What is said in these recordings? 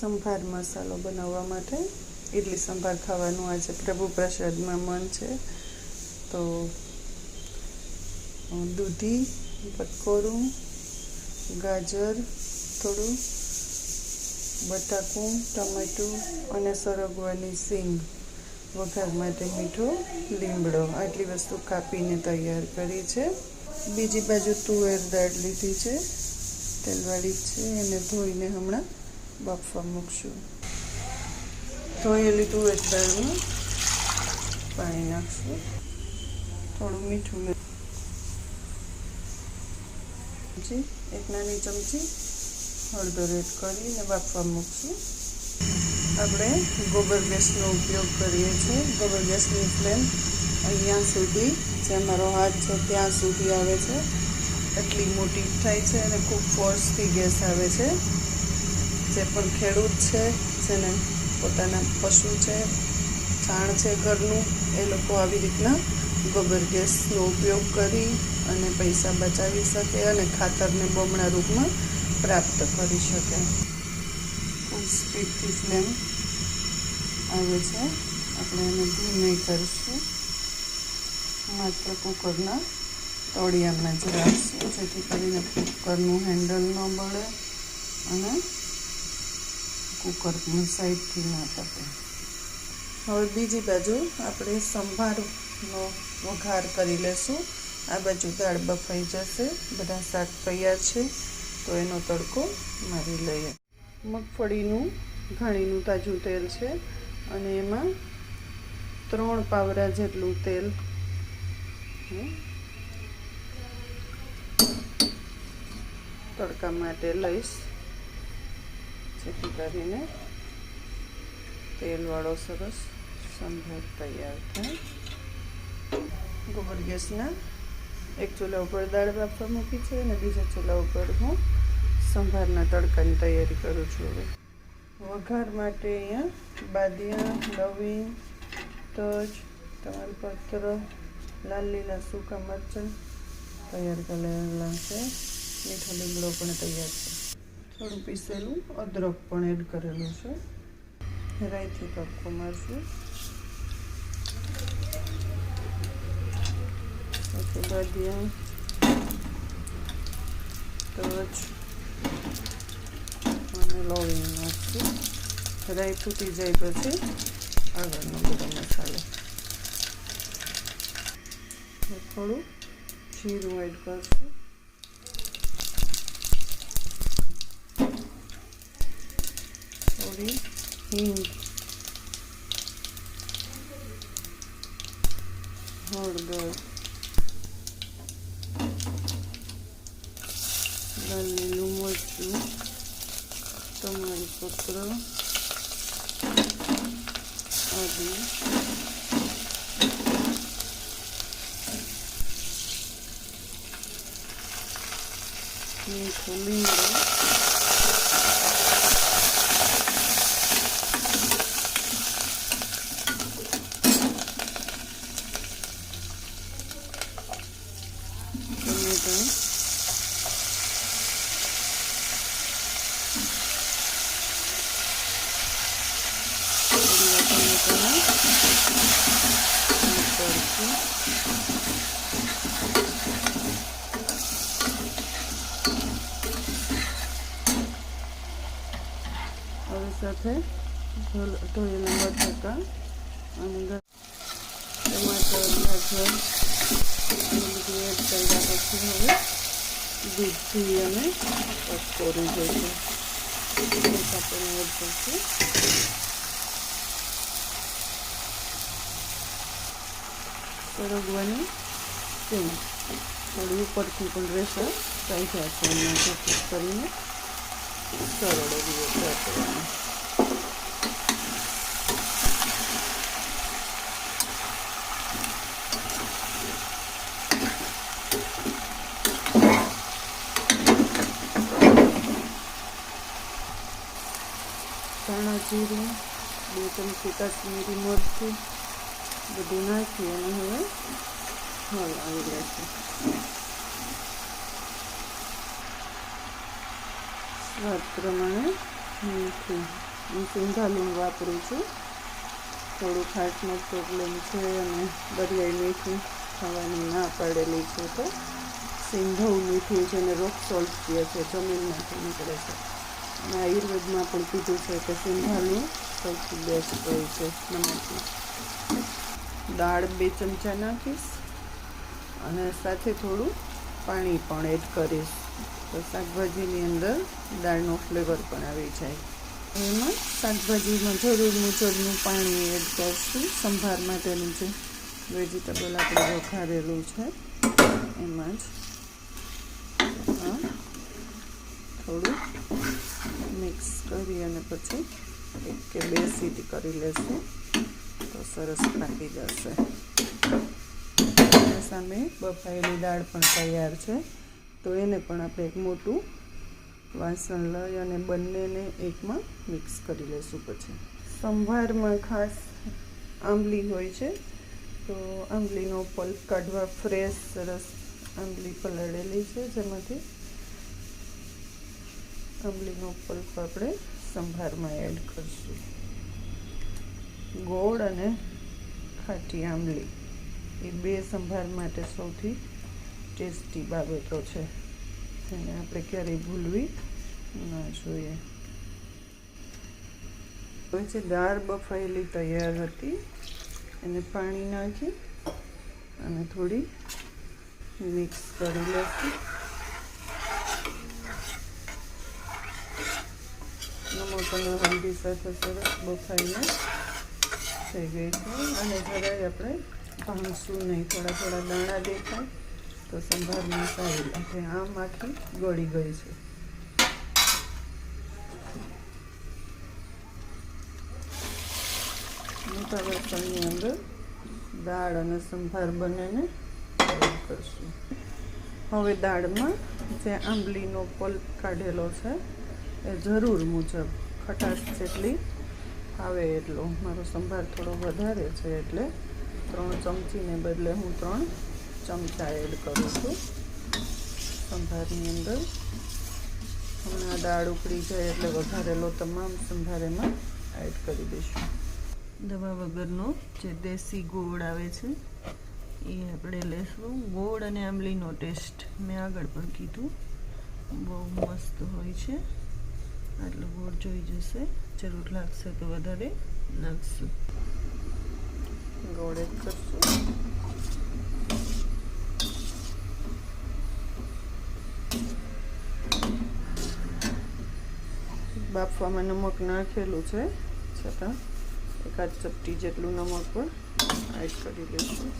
સંભાર મસાલો બનાવવા માટે. ઇડલી સંભાર ખાવાનું આજે પ્રભુ પ્રસાદમાં મન છે. તો દૂધી બટકોરું ગાજર, થોડું બટાકું, ટમેટું અને સરગવાની સિંગ વઘાર માટે મીઠો લીમડો. આટલી વસ્તુ કાપીને તૈયાર કરી છે. બીજી બાજુ તુવેર દાળ લીધી છે. તેલવાળી છે. એને ધોઈને હમણાં બાફવા મૂકશું. ધોયેલી તુવેર દાળમાં. પાણી નાખશું. થોડું મીઠું ચમચી, એક નાની ચમચી હળદર એડ કરીને બાફવા મૂકશું. આપણે ગોબર ગેસનો ઉપયોગ કરીએ છીએ. ગોબર ગેસની ફ્લેમ અહીંયા સુધી, જે મારો હાથ છે, ત્યાં સુધી આવે છે. એટલી મોટી થાય છે અને ખૂબ ફોર્સથી ગેસ આવે છે. જે પણ ખેડૂત છે, જેને પોતાના પશુ છે, છાણ છે ઘરનું, એ લોકો આવી રીતના ગોબર ગેસનો ઉપયોગ કરી અને પૈસા બચાવી શકે અને ખાતરને બમણા રૂપમાં પ્રાપ્ત કરી શકે. સ્પીડથી ફ્લેમ આવે છે. આપણે એને ધીમે કરીશું. માત્ર કુકરના તળિયામાં જ રાખશું, જેથી કરીને કુકરનું હેન્ડલ ન બળે અને કુકર સાઈડથી ના તપે હવે બીજી બાજુ આપણે સંભારનો વઘાર કરી લેશું. આ બાજુ દાળ બફાઈ જશે. બધા શાક તૈયાર છે. તો એનો તડકો મારી લઈએ. મગફળીનું ઘાણીનું તાજું તેલ છે અને એમાં ત્રણ પાવરા જેટલું તેલ. તડકા માટે લઈશ. જેથી કરીને તેલવાળો સરસ સંભાર તૈયાર થાય. ગોબર ગેસના એક ચૂલા ઉપર દાળ બાફવા મૂકી છે અને બીજા ચૂલા ઉપર હું સંભારના તડકાની તૈયારી કરું છું હવે. વઘાર માટે અહીંયા બાદિયા લવિંગ તજ તમાલપત્ર લાલ લીલા સૂકા મરચાં તૈયાર કરેલા છે. મીઠો લીમડો પણ તૈયાર છે. થોડું પીસેલું, અદરક પણ એડ કરેલું છે. રાઈથી તડકો મારશું. બાદિયા તજ અને લવિંગ નાખશું. રાઈ ફૂટી જાય પછી આગળનો બધો મસાલો. થોડું જીરું એડ કરશું. થોડી હિંગ હળદર લાલ લીલું મરચું તમારી પત્ર આદુ મીઠો લીમડો ટમેટા લીલા ટમેટાના તડકી હવે સાથે ધોલ- ધોયેલા બટાકા અને ગ- ટમાટર ગાજર એ બધું એડ કર્યા પછી હવે દૂધથી અને પકોરી જશે આપણે એડ કરશું સરગવાની સિંગ થોડી ઉપરથી પણ રહેશે ચાલશે આપણને ચોખ્ખું કરીને સરળ એવી વઘાર કરવાનો ધાણા જીરું બે ચમચી કાશ્મીરી મરચું બધું નાખી અને હવે હલાવી લેશું સ્વાદ પ્રમાણે મીઠું હું સિંધાલું વાપરું છું થોડું ખાટનો પ્રોબ્લેમ છે અને દરિયાઈ મીઠું ખાવાની ના પાડેલી છે તો સિંધવું મીઠું છે અને રોક સોલ્ટ કહે છે જમીનમાંથી નીકળે છે અને આયુર્વેદમાં પણ કીધું છે કે સિંધાનું સૌથી બેસ્ટ હોય છે નમકમાં દાળ બે ચમચા નાખીશ અને સાથે થોડું પાણી પણ એડ કરીશ. તો શાકભાજીની અંદર દાળનો ફ્લેવર પણ આવી જાય. એમાં શાકભાજીમાં જરૂર મુજબનું પાણી એડ કરશું. સંભાર માટેનું જે વેજીટેબલ આપણે વઘારેલું છે, એમાં જ થોડું મિક્સ કરી અને પછી એક કે બે સીટી કરી લેશું. તો સરસ પાકી જશે. સામે બફાયેલી દાળ પણ તૈયાર છે. તો એને પણ આપણે એક મોટું વાસણ લઈ અને બંનેને એકમાં મિક્સ કરી લઈશું પછી. સંભારમાં ખાસ આંબલી હોય છે. તો આંબલીનો પલ્પ કાઢવા ફ્રેશ, સરસ આંબલી પલાળેલી છે, જેમાંથી આંબલીનો પલ્પ આપણે સંભારમાં એડ કરશું. ગોળ અને ખાટી આંબલી એ બે સંભાર માટે સૌથી ટેસ્ટી બાબતો છે. એને આપણે ક્યારેય ભૂલવી ના જોઈએ. પછી દાળ બફાયેલી તૈયાર હતી, એને પાણી નાખી અને થોડી મિક્સ કરી લઈશું. અને હલ્દી સાથે સરસ બફાઈને થઈ ગઈ છે. અને જરાય આપણે ભાંગશું નહીં. થોડા થોડા દાણા દેખાય તો સંભારમાં સારી લાગે આમ આખી ગળી ગઈ છે. મોટા વાસણની અંદર દાળ અને સંભાર બંનેને કરશું. હવે દાળમાં જે આંબલીનો પલ્પ કાઢેલો છે, એ જરૂર મુજબ ખટાશ જેટલી આવે એટલો. મારો સંભાર થોડો વધારે છે એટલે ત્રણ ચમચીને બદલે હું ત્રણ ચમચા એડ કરું છું. સંભારની અંદર હમણાં દાળ ઉકળી જાય એટલે વધારેલો તમામ સંભાર એમાં એડ કરી દઈશું. દવા વગરનો જે દેશી ગોળ આવે છે, એ આપણે લેશું. ગોળ અને આંબલીનો ટેસ્ટ મેં આગળ પણ કીધું. બહુ મસ્ત હોય છે. આટલો ગોળ જોઈ જશે. જરૂર લાગશે તો વધારે. નાખશું ગોળ એડ કરશું. બાફવામાં નમક નાખેલું છે. છતાં એકાદ ચપટી જેટલું નમક પણ એડ કરી લઈશું.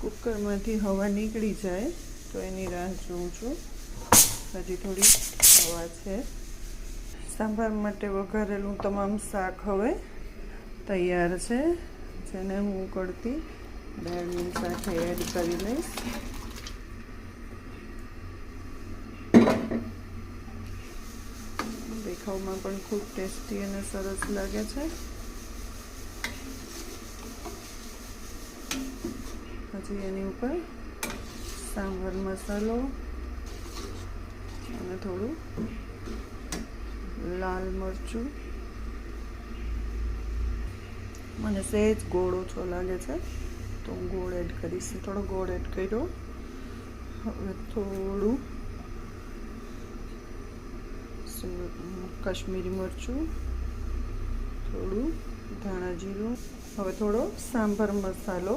કુકરમાંથી હવા નીકળી જાય. તો એની રાહ જોઉં છું. હજી થોડી હવા છે. સાંભાર માટે વઘારેલું તમામ શાક હવે તૈયાર છે, જેને હું ઉકળતી દાળની સાથે એડ કરી લઈશ. દેખાવમાં પણ ખૂબ ટેસ્ટી અને સરસ લાગે છે. પછી એની ઉપર સાંભર મસાલો અને થોડું લાલ મરચું. મને સહેજ ગોળ ઓછો લાગે છે, તો હું ગોળ એડ કરીશ. થોડો ગોળ એડ કર્યો. હવે થોડું કાશ્મીરી મરચું, થોડું ધાણા જીરું. હવે થોડો સાંભર મસાલો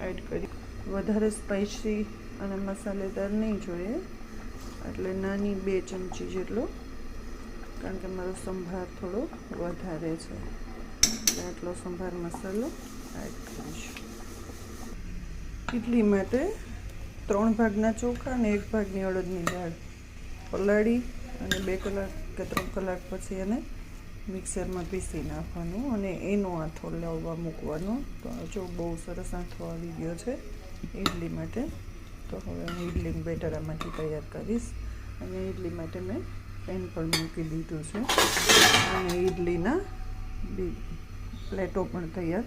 એડ કરી વધારે સ્પાઇસી અને મસાલેદાર નહીં જોઈએ. એટલે નાની બે ચમચી જેટલો, કારણ કે મારો સંભાર થોડો વધારે છે. આટલો સંભાર મસાલો એડ કરીશું. ઇડલી માટે ત્રણ ભાગના ચોખા અને એક ભાગની અડદની દાળ પલાળી અને બે કલાક કે ત્રણ કલાક પછી એને મિક્સરમાં પીસી નાખવાનું અને એનો આથો લાવવા મૂકવાનો. તો જો બહુ સરસ આથો આવી ગયો છે ઇડલી માટે તો હવે હું ઇડલી બેટર આમાંથી તૈયાર કરીશ. અને ઇડલી માટે મેં પેન પણ મૂકી દીધું છે. અને ઇડલીના બી પ્લેટો પણ તૈયાર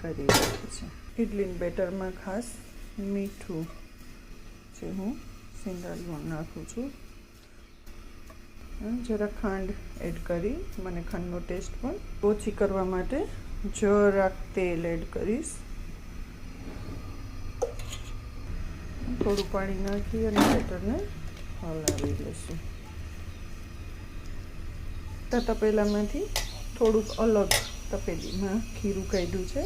કરી રાખી છે. ઇડલી બેટરમાં ખાસ મીઠું જે હું સિંધાલું નાખું છું. જરા ખાંડ એડ કરી, મને ખાંડનો ટેસ્ટ પણ ઓછી કરવા માટે જરાક તેલ એડ કરીશ. થોડું પાણી નાખી અને બેટરને હલાવી લઈશું. તો તપેલામાંથી થોડુંક અલગ તપેલીમાં ખીરું કાઢ્યું છે,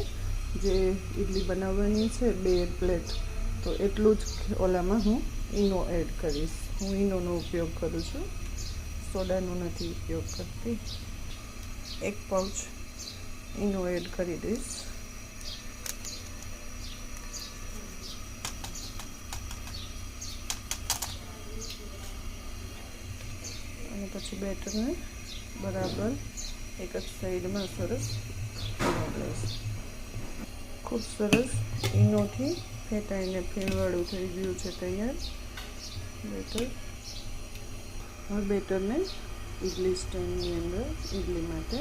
જે ઇડલી બનાવવાની છે, બે પ્લેટ. તો એટલું જ ઓલામાં હું ઈનો એડ કરીશ. હું ઈનોનો ઉપયોગ કરું છું. સોડાનો નથી ઉપયોગ કરતી. એક પાઉચ ઈનો એડ કરી દઈશ અને પછી બેટરને. બરાબર. એક જ સાઈડમાં સરસ ખૂબ સરસ ઈનોથી ફેટાઈને ફેરવાળું થઈ ગયું છે તૈયાર. બેટર. હવે બેટરને ઇડલી સ્ટેન્ડની અંદર ઇડલી માટે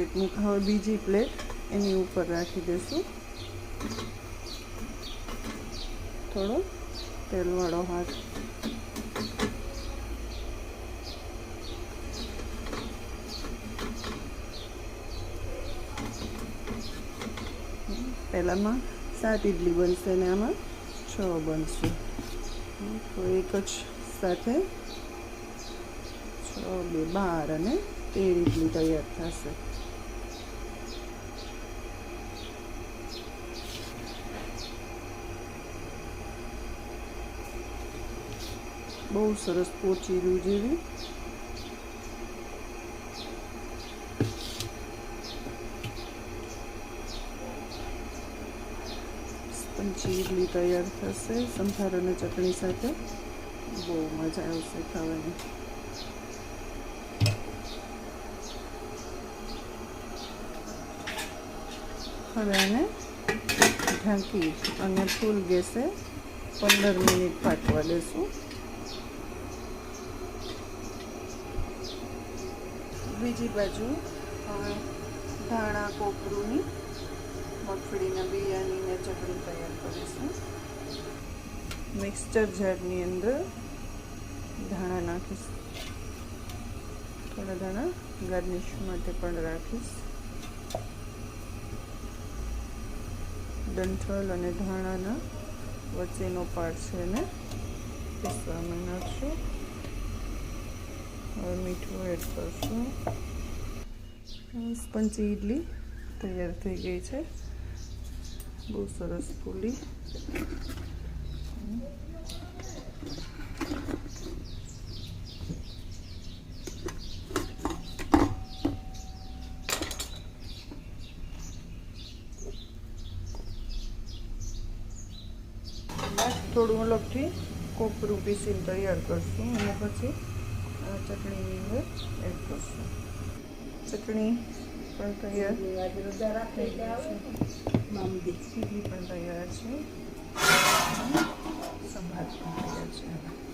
પ્લેટ મૂક, હવે બીજી પ્લેટ એની ઉપર રાખી દઈશું. થોડો તેલવાળો હાથ. પહેલાંમાં સાત ઇડલી બનશે ને આમાં છ બનશે. તો એક જ સાથે છ, બે, બાર અને તેર ઇડલી તૈયાર થશે. બહુ સરસ પોચી રૂ જેવી સ્પંચી ઇડલી તૈયાર થશે, સંભાર અને ચટણી સાથે. બહુ મજા આવશે ખાવાની. હવે આને ઢાંકી, અને ફૂલ ગેસે પંદર મિનિટ પાકવા દેશું. બીજી બાજુ ધાણા કોપરુંની મગફળીના બિયાની ચટણી તૈયાર કરીશું. મિક્સચર જારની અંદર ધાણા નાખીશ. થોડા ધાણા ગાર્નિશ માટે પણ રાખીશ. ડંઠલ અને ધાણાના વચ્ચેનો પાર્ટ છે એને પીસવામાં નાખશું. હવે મીઠું એડ કરશું. સ્પંચી ઇડલી તૈયાર થઈ ગઈ છે. બહુ સરસ ફૂલી થોડું અલગથી કોપરું પીસીને તૈયાર કરશું અને પછી ચટણી. એડ કરશું ચટણી પણ તૈયાર પણ તૈયાર છે. સંભાળ પણ તૈયાર છે.